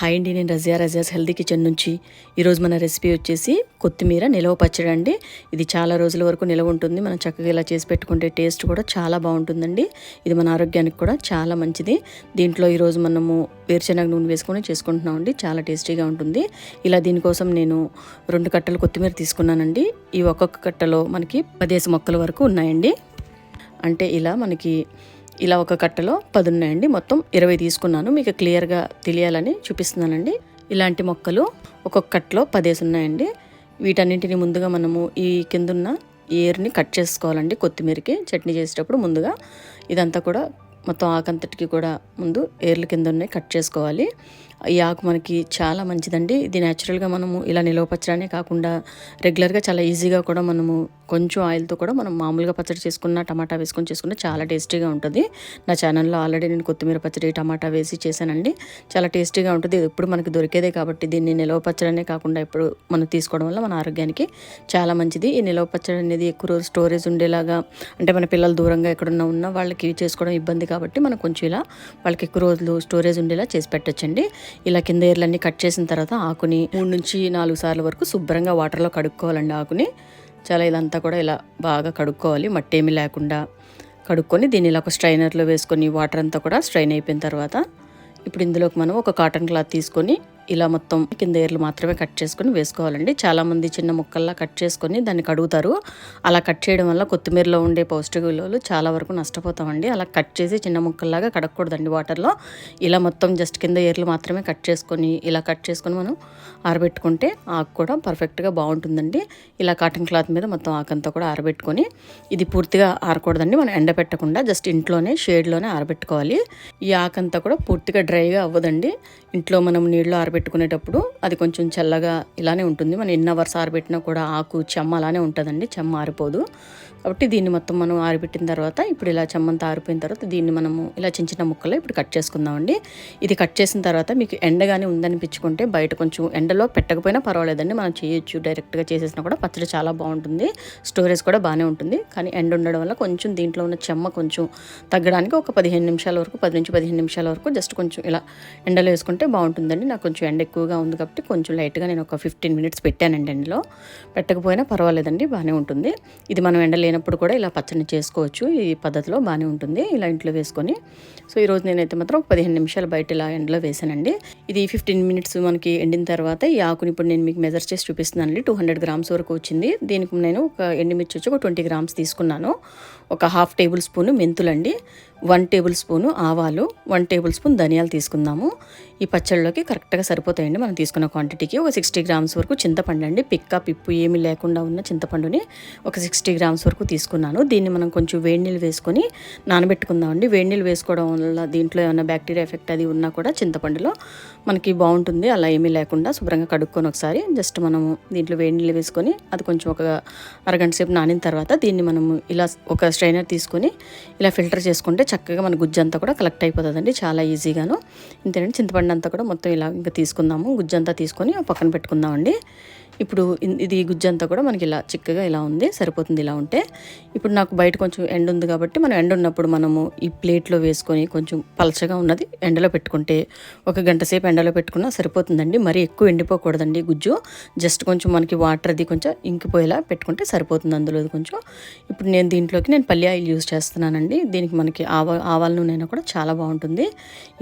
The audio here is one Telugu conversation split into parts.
హాయ్ అండి నేను రజియా రజియాస్ హెల్దీ కిచెన్ నుంచి. ఈరోజు మన రెసిపీ వచ్చేసి కొత్తిమీర నిలవ పచ్చడి అండి. ఇది చాలా రోజుల వరకు నిలవ ఉంటుంది. మనం చక్కగా ఇలా చేసి పెట్టుకుంటే టేస్ట్ కూడా చాలా బాగుంటుందండి. ఇది మన ఆరోగ్యానికి కూడా చాలా మంచిది. దీంట్లో ఈరోజు మనము వేరుశెనగ నూనె వేసుకొని చేసుకుంటున్నామండి చాలా టేస్టీగా ఉంటుంది. ఇలా దీనికోసం నేను రెండు కట్టలు కొత్తిమీర తీసుకున్నానండి. ఈ ఒక్కొక్క కట్టలో మనకి పదేసి మొక్కల వరకు ఉన్నాయండి. అంటే ఇలా మనకి ఇలా ఒక కట్టలో పది ఉన్నాయండి మొత్తం ఇరవై తీసుకున్నాను. మీకు క్లియర్గా తెలియాలని చూపిస్తున్నానండి. ఇలాంటి మొక్కలు ఒక్కొక్క కట్టలో పదేసి ఉన్నాయండి. వీటన్నింటిని ముందుగా మనము ఈ కిందున్న ఏర్ని కట్ చేసుకోవాలండి. కొత్తిమీరకి చట్నీ చేసేటప్పుడు ముందుగా ఇదంతా కూడా మొత్తం ఆకంతటికి కూడా ముందు ఏర్ల కింద ఉన్నాయి కట్ చేసుకోవాలి. ఈ ఆకు మనకి చాలా మంచిదండి. ఇది న్యాచురల్గా మనము ఇలా నిలవ పచ్చడానే కాకుండా రెగ్యులర్గా చాలా ఈజీగా కూడా మనము కొంచెం ఆయిల్తో కూడా మనం మామూలుగా పచ్చడి చేసుకున్న టమాటా వేసుకొని చేసుకున్న చాలా టేస్టీగా ఉంటుంది. నా ఛానల్లో ఆల్రెడీ నేను కొత్తిమీర పచ్చడి టమాటా వేసి చేశానండి. చాలా టేస్టీగా ఉంటుంది. ఇది ఎప్పుడు మనకి దొరికేదే కాబట్టి దీన్ని నిలవ పచ్చడనే కాకుండా ఎప్పుడు మనం తీసుకోవడం వల్ల మన ఆరోగ్యానికి చాలా మంచిది. ఈ నిలవ పచ్చడి అనేది ఎక్కువ రోజు స్టోరేజ్ ఉండేలాగా అంటే మన పిల్లలు దూరంగా ఎక్కడున్నా ఉన్నా వాళ్ళకి చేసుకోవడం ఇబ్బంది కాబట్టి కాబట్టి మనం కొంచెం ఇలా వాళ్ళకి ఎక్కువ రోజులు స్టోరేజ్ ఉండేలా చేసి పెట్టచ్చండి. ఇలా కింద ఏర్లన్నీ కట్ చేసిన తర్వాత ఆకుని మూడు నుంచి నాలుగు సార్లు వరకు శుభ్రంగా వాటర్లో కడుక్కోవాలండి ఆకుని. చాలా ఇదంతా కూడా ఇలా బాగా కడుక్కోవాలి. మట్టి ఏమి లేకుండా కడుక్కొని దీన్ని ఇలా ఒక స్ట్రైనర్లో వేసుకొని వాటర్ అంతా కూడా స్ట్రైన్ అయిపోయిన తర్వాత ఇప్పుడు ఇందులోకి మనం ఒక కాటన్ క్లాత్ తీసుకొని ఇలా మొత్తం కింద ఏర్లు మాత్రమే కట్ చేసుకొని వేసుకోవాలండి. చాలామంది చిన్న ముక్కల్లా కట్ చేసుకొని దాన్ని కడుగుతారు. అలా కట్ చేయడం వల్ల కొత్తిమీరలో ఉండే పౌష్టిక విలువలు చాలా వరకు నష్టపోతామండి. అలా కట్ చేసి చిన్న ముక్కల్లాగా కడగకూడదండి వాటర్లో. ఇలా మొత్తం జస్ట్ కింద ఏర్లు మాత్రమే కట్ చేసుకొని ఇలా కట్ చేసుకొని మనం ఆరబెట్టుకుంటే ఆకు కూడా పర్ఫెక్ట్గా బాగుంటుందండి. ఇలా కాటన్ క్లాత్ మీద మొత్తం ఆకంతా కూడా ఆరబెట్టుకొని ఇది పూర్తిగా ఆరకూడదండి. మనం ఎండబెట్టకుండా జస్ట్ ఇంట్లోనే షేడ్లోనే ఆరబెట్టుకోవాలి. ఈ ఆకంతా కూడా పూర్తిగా డ్రైగా అవ్వదండి. ఇంట్లో మనం నీళ్ళు ఆరబెట్టుకునేటప్పుడు అది కొంచెం చల్లగా ఇలానే ఉంటుంది. మనం ఎన్ని అవర్స్ ఆరబెట్టినా కూడా ఆకు చెమ్మ అలానే ఉంటుందండి. చెమ్మ ఆరిపోదు. కాబట్టి దీన్ని మొత్తం మనం ఆరిపెట్టిన తర్వాత ఇప్పుడు ఇలా చెమ్మంతా ఆరిపోయిన తర్వాత దీన్ని మనము ఇలా చిన్న చిన్న ముక్కలు ఇప్పుడు కట్ చేసుకుందామండి. ఇది కట్ చేసిన తర్వాత మీకు ఎండగానే ఉందనిపించుకుంటే బయట కొంచెం ఎండలో పెట్టకపోయినా పర్వాలేదండి. మనం చేయొచ్చు డైరెక్ట్గా చేసేసినా కూడా పచ్చడి చాలా బాగుంటుంది. స్టోరేజ్ కూడా బాగానే ఉంటుంది. కానీ ఎండ ఉండడం వల్ల కొంచెం దీంట్లో ఉన్న చెమ్మ కొంచెం తగ్గడానికి ఒక పదిహేను నిమిషాల వరకు పది నుంచి పదిహేను నిమిషాల వరకు జస్ట్ కొంచెం ఇలా ఎండలో వేసుకుంటే బాగుంటుందండి. నాకు కొంచెం ఎండ ఎక్కువగా ఉంది కాబట్టి కొంచెం లైట్గా నేను ఒక ఫిఫ్టీన్ మినిట్స్ పెట్టానండి ఎండలో పెట్టకపోయినా పర్వాలేదండి బాగానే ఉంటుంది. ఇది మనం ఎండ లేనప్పుడు కూడా ఇలా పచ్చడి చేసుకోవచ్చు ఈ పద్ధతిలో బాగానే ఉంటుంది ఇలా ఇంట్లో వేసుకొని. సో ఈరోజు నేనైతే మాత్రం పదిహేను నిమిషాలు బయట ఇలా ఎండలో వేసానండి. ఇది ఫిఫ్టీన్ మినిట్స్ మనకి ఎండిన తర్వాత ఈ ఆకుని ఇప్పుడు నేను మీకు మెజర్ చేసి చూపిస్తున్నానండి. టూ హండ్రెడ్ గ్రామ్స్ వరకు వచ్చింది. దీనికి నేను ఒక ఎండుమిర్చి వచ్చి ఒక ట్వంటీ గ్రామ్స్ తీసుకున్నాను. ఒక హాఫ్ టేబుల్ స్పూన్ మెంతులండి. వన్ టేబుల్ స్పూను ఆవాలు వన్ టేబుల్ స్పూన్ ధనియాలు తీసుకుందాము. ఈ పచ్చళ్ళలోకి కరెక్ట్గా సరిపోతాయండి. మనం తీసుకున్న క్వాంటిటీకి ఒక సిక్స్టీ గ్రామ్స్ వరకు చింతపండు అండి. పిక్క పిప్పు ఏమీ లేకుండా ఉన్న చింతపండుని ఒక సిక్స్టీ గ్రామ్స్ వరకు తీసుకున్నాను. దీన్ని మనం కొంచెం వేడి నీళ్ళు వేసుకొని నానబెట్టుకుందామండి వేడి నీళ్ళు వేసుకోవడం వల్ల దీంట్లో ఏమైనా బ్యాక్టీరియా ఎఫెక్ట్ అది ఉన్నా కూడా చింతపండులో మనకి బాగుంటుంది. అలా ఏమీ లేకుండా శుభ్రంగా కడుక్కొని ఒకసారి జస్ట్ మనము దీంట్లో వేడి నీళ్ళు వేసుకొని అది కొంచెం ఒక అరగంట సేపు నానిన తర్వాత దీన్ని మనము ఇలా ఒక స్ట్రైనర్ తీసుకొని ఇలా ఫిల్టర్ చేసుకుంటే చక్కగా మన గుజ్జు అంతా కూడా కలెక్ట్ అయిపోతుందండి. చాలా ఈజీగాను. ఇంతేనండి చింతపండు అంతా కూడా మొత్తం ఇలా ఇంకా తీసుకుందాము. గుజ్జంతా తీసుకొని పక్కన పెట్టుకుందామండి. ఇప్పుడు ఇది గుజ్జంతా కూడా మనకి ఇలా చిక్కగా ఇలా ఉంది సరిపోతుంది ఇలా ఉంటే. ఇప్పుడు నాకు బయట కొంచెం ఎండ ఉంది కాబట్టి మనం ఎండ ఉన్నప్పుడు మనము ఈ ప్లేట్లో వేసుకొని కొంచెం పలచగా ఉన్నది ఎండలో పెట్టుకుంటే ఒక గంట సేపు ఎండలో పెట్టుకున్నా సరిపోతుందండి. మరీ ఎక్కువ ఎండిపోకూడదండి గుజ్జు. జస్ట్ కొంచెం మనకి వాటర్ అది కొంచెం ఇంకిపోయేలా పెట్టుకుంటే సరిపోతుంది అందులో కొంచెం. ఇప్పుడు నేను దీంట్లోకి నేను పల్లి ఆయిల్ యూజ్ చేస్తున్నానండి. దీనికి మనకి ఆవ ఆవాల నూనె అయినా కూడా చాలా బాగుంటుంది.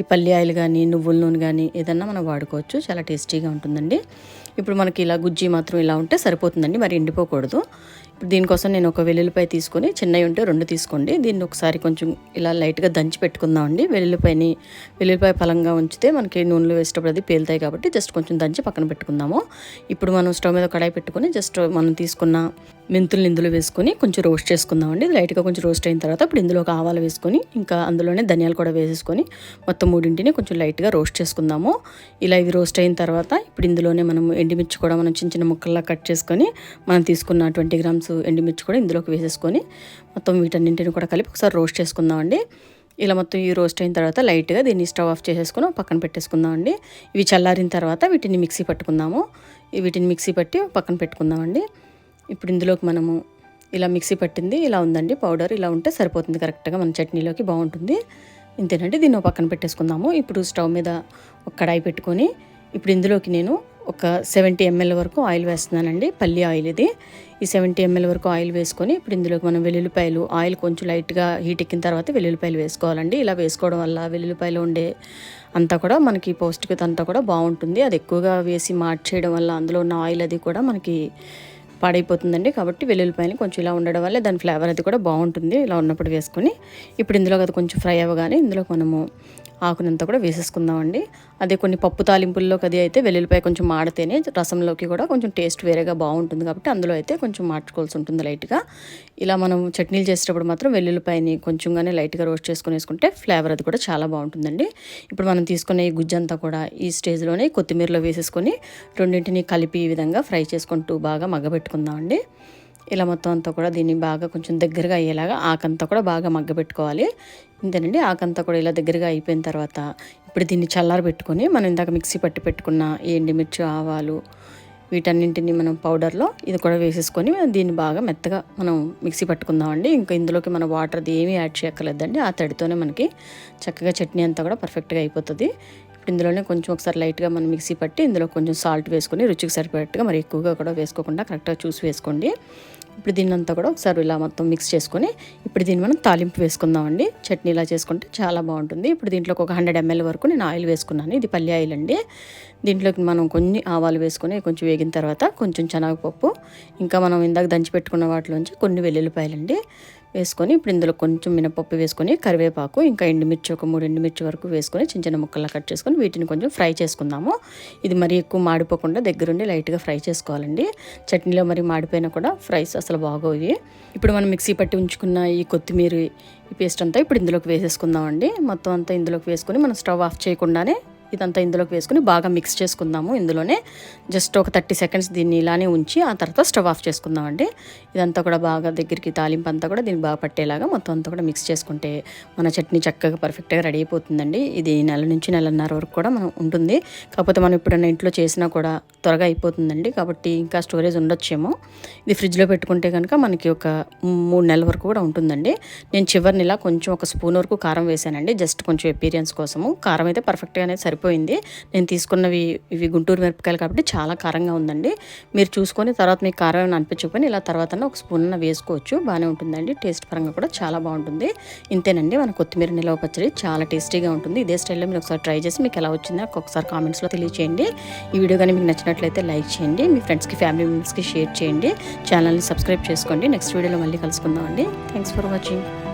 ఈ పల్లి ఆయిల్ కానీ నువ్వుల నూనె కానీ ఏదన్నా మనం వాడుకోవచ్చు. చాలా టేస్టీగా ఉంటుందండి. ఇప్పుడు మనకి ఇలా గుజ్జి మాత్రం ఇలా ఉంటే సరిపోతుందండి. మరి ఎండిపోకూడదు. దీనికోసం నేను ఒక వెల్లుల్లిపాయ తీసుకొని చిన్నవి ఉంటే రెండు తీసుకోండి. దీన్ని ఒకసారి కొంచెం ఇలా లైట్గా దంచి పెట్టుకుందామండి. వెల్లుల్లిపాయని వెల్లుల్లిపాయ పలంగా ఉంచితే మనకి నూనెలో వేసేటప్పుడు అది పేలుతాయి కాబట్టి జస్ట్ కొంచెం దంచి పక్కన పెట్టుకుందాము. ఇప్పుడు మనం స్టవ్ మీద కడాయి పెట్టుకొని జస్ట్ మనం తీసుకున్న మెంతులు ఇందులో వేసుకొని కొంచెం రోస్ట్ చేసుకుందామండి. లైట్గా కొంచెం రోస్ట్ అయిన తర్వాత ఇప్పుడు ఇందులో ఒక ఆవాలు వేసుకొని ఇంకా అందులోనే ధనియాలు కూడా వేసేసుకొని మొత్తం మూడింటిని కొంచెం లైట్గా రోస్ట్ చేసుకుందాము. ఇలా ఇవి రోస్ట్ అయిన తర్వాత ఇప్పుడు ఇందులోనే మనం ఎండిమిర్చి కూడా మనం చిన్న చిన్న ముక్కల్లా కట్ చేసుకొని మనం తీసుకున్న ట్వంటీ గ్రామ్స్ ఎండుమిర్చి కూడా ఇందులోకి వేసేసుకొని మొత్తం వీటన్నింటిని కూడా కలిపి ఒకసారి రోస్ట్ చేసుకుందామండి. ఇలా మొత్తం ఈ రోస్ట్ అయిన తర్వాత లైట్గా దీన్ని స్టవ్ ఆఫ్ చేసేసుకుని పక్కన పెట్టేసుకుందామండి ఇవి చల్లారిన తర్వాత వీటిని మిక్సీ పట్టుకుందాము. వీటిని మిక్సీ పట్టి పక్కన పెట్టుకుందామండి. ఇప్పుడు ఇందులోకి మనము ఇలా మిక్సీ పట్టింది ఇలా ఉందండి. పౌడర్ ఇలా ఉంటే సరిపోతుంది కరెక్ట్గా మన చట్నీలోకి బాగుంటుంది. ఇంతేనండి దీన్ని ఒక పక్కన పెట్టేసుకుందాము. ఇప్పుడు స్టవ్ మీద ఒక కడాయి పెట్టుకొని ఇప్పుడు ఇందులోకి నేను ఒక సెవెంటీ ఎంఎల్ వరకు ఆయిల్ వేస్తున్నానండి పల్లి ఆయిల్ ఇది. ఈ సెవెంటీ ఎంఎల్ వరకు ఆయిల్ వేసుకొని ఇప్పుడు ఇందులోకి మనం వెల్లుల్లిపాయలు ఆయిల్ కొంచెం లైట్గా హీట్ ఎక్కిన తర్వాత వెల్లుల్లిపాయలు వేసుకోవాలండి. ఇలా వేసుకోవడం వల్ల వెల్లుల్లిపాయలు ఉండే అంతా కూడా మనకి పౌష్టికత అంతా కూడా బాగుంటుంది. అది ఎక్కువగా వేసి మార్చేయడం వల్ల అందులో ఉన్న ఆయిల్ అది కూడా మనకి పాడైపోతుందండి. కాబట్టి వెల్లుల్లిపాయలు కొంచెం ఇలా ఉండడం వల్ల దాని ఫ్లేవర్ అది కూడా బాగుంటుంది. ఇలా ఉన్నప్పుడు వేసుకొని ఇప్పుడు ఇందులో అది కొంచెం ఫ్రై అవ్వగానే ఇందులో మనము ఆకునంతా కూడా వేసేసుకుందామండి. అదే కొన్ని పప్పు తాలింపుల్లోకి అది అయితే వెల్లుల్లిపాయ కొంచెం మాడితేనే రసంలోకి కూడా కొంచెం టేస్ట్ వేరేగా బాగుంటుంది కాబట్టి అందులో అయితే కొంచెం మార్చుకోవాల్సి ఉంటుంది లైట్గా. ఇలా మనం చట్నీలు చేసేటప్పుడు మాత్రం వెల్లుల్లిపాయని కొంచెంగానే లైట్గా రోస్ట్ చేసుకుని వేసుకుంటే ఫ్లేవర్ అది కూడా చాలా బాగుంటుందండి. ఇప్పుడు మనం తీసుకునే ఈ గుజ్జంతా కూడా ఈ స్టేజ్లోనే కొత్తిమీరలో వేసేసుకొని రెండింటిని కలిపి ఈ విధంగా ఫ్రై చేసుకుంటూ బాగా మగ్గబెట్టుకుందామండి. ఇలా మొత్తం అంతా కూడా దీన్ని బాగా కొంచెం దగ్గరగా అయ్యేలాగా ఆకంతా కూడా బాగా మగ్గబెట్టుకోవాలి ఇంతేనండి ఆకంతా కూడా ఇలా దగ్గరగా అయిపోయిన తర్వాత ఇప్పుడు దీన్ని చల్లార పెట్టుకొని మనం ఇందాక మిక్సీ పట్టి పెట్టుకున్న ఎండిమిర్చి ఆవాలు వీటన్నింటిని మనం పౌడర్లో ఇది కూడా వేసేసుకొని దీన్ని బాగా మెత్తగా మనం మిక్సీ పట్టుకుందామండి. ఇంకా ఇందులోకి మన వాటర్ అది ఏమీ యాడ్ చేయక్కర్లేదండి. ఆ తడితోనే మనకి చక్కగా చట్నీ అంతా కూడా పర్ఫెక్ట్గా అయిపోతుంది. ఇప్పుడు ఇందులోనే కొంచెం ఒకసారి లైట్గా మనం మిక్సీ పట్టి ఇందులో కొంచెం సాల్ట్ వేసుకొని రుచికి సరిపడేట్టుగా మరి ఎక్కువగా కూడా వేసుకోకుండా కరెక్ట్గా చూసి వేసుకోండి. ఇప్పుడు దీన్ని అంతా కూడా ఒకసారి ఇలా మొత్తం మిక్స్ చేసుకొని ఇప్పుడు దీన్ని మనం తాలింపు వేసుకుందామండి. చట్నీ ఇలా చేసుకుంటే చాలా బాగుంటుంది. ఇప్పుడు దీంట్లోకి ఒక హండ్రెడ్ ఎంఎల్ వరకు నేను ఆయిల్ వేసుకున్నాను. ఇది పల్లి ఆయిల్ అండి. దీంట్లోకి మనం కొన్ని ఆవాలు వేసుకొని కొంచెం వేగిన తర్వాత కొంచెం శనగపప్పు ఇంకా మనం ఇందాక దంచి పెట్టుకున్న వాటిలోంచి కొన్ని వెల్లుల్లిపాయలండి వేసుకొని ఇప్పుడు ఇందులో కొంచెం మినపప్పు వేసుకొని కరివేపాకు ఇంకా ఎండుమిర్చి ఒక మూడు ఎండుమిర్చి వరకు వేసుకొని చిన్న చిన్న ముక్కల్లా కట్ చేసుకొని వీటిని కొంచెం ఫ్రై చేసుకుందాము. ఇది మరి ఎక్కువ మాడిపోకుండా దగ్గరుండి లైట్గా ఫ్రై చేసుకోవాలండి. చట్నీలో మరి మాడిపోయినా కూడా ఫ్రైస్ అసలు బాగోవి. ఇప్పుడు మనం మిక్సీ పట్టి ఉంచుకున్న ఈ కొత్తిమీర ఈ పేస్ట్ అంతా ఇప్పుడు ఇందులోకి వేసేసుకుందామండి. మొత్తం అంతా ఇందులోకి వేసుకొని మనం స్టవ్ ఆఫ్ చేయకుండానే ఇదంతా ఇందులోకి వేసుకుని బాగా మిక్స్ చేసుకుందాము. ఇందులోనే జస్ట్ ఒక థర్టీ సెకండ్స్ దీన్ని ఇలానే ఉంచి ఆ తర్వాత స్టవ్ ఆఫ్ చేసుకుందామండి. ఇదంతా కూడా బాగా దగ్గరికి తాలింపు అంతా కూడా దీన్ని బాగా పట్టేలాగా మొత్తం అంతా కూడా మిక్స్ చేసుకుంటే మన చట్నీ చక్కగా పర్ఫెక్ట్గా రెడీ అయిపోతుందండి. ఇది నెల నుంచి నెలన్నర వరకు కూడా మనం ఉంటుంది. కాకపోతే మనం ఎప్పుడైనా ఇంట్లో చేసినా కూడా త్వరగా అయిపోతుందండి. కాబట్టి ఇంకా స్టోరేజ్ ఉండొచ్చేమో. ఇది ఫ్రిడ్జ్లో పెట్టుకుంటే కనుక మనకి ఒక మూడు నెలల వరకు కూడా ఉంటుందండి. నేను చివరిని ఇలా కొంచెం ఒక స్పూన్ వరకు కారం వేసానండి జస్ట్ కొంచెం ఎపీరియన్స్ కోసము. కారం అయితే పర్ఫెక్ట్గానే సరిపోయింది. నేను తీసుకున్నవి ఇవి గుంటూరు మిరపకాయలు కాబట్టి చాలా కారంగా ఉందండి. మీరు చూసుకొని తర్వాత మీకు కారం ఏమైనా అనిపించకపోయినా ఇలా తర్వాత ఒక స్పూన్ వేసుకోవచ్చు. బాగానే ఉంటుందండి. టేస్ట్ పరంగా కూడా చాలా బాగుంటుంది. ఇంతేనండి. మన కొత్తిమీర నిలవ పచ్చడి చాలా టేస్టీగా ఉంటుంది. ఇదే స్టైల్లో మీరు ఒకసారి ట్రై చేసి మీకు ఎలా వచ్చిందో ఒకసారి కామెంట్స్లో తెలియచేయండి. ఈ వీడియో కానీ మీకు నచ్చినట్లయితే లైక్ చేయండి. మీ ఫ్రెండ్స్కి ఫ్యామిలీ మెంబర్స్కి షేర్ చేయండి. ఛానల్ని సబ్స్క్రైబ్ చేసుకోండి. నెక్స్ట్ వీడియోలో మళ్ళీ కలుసుకుందాం అండి థ్యాంక్స్ ఫర్ వాచింగ్.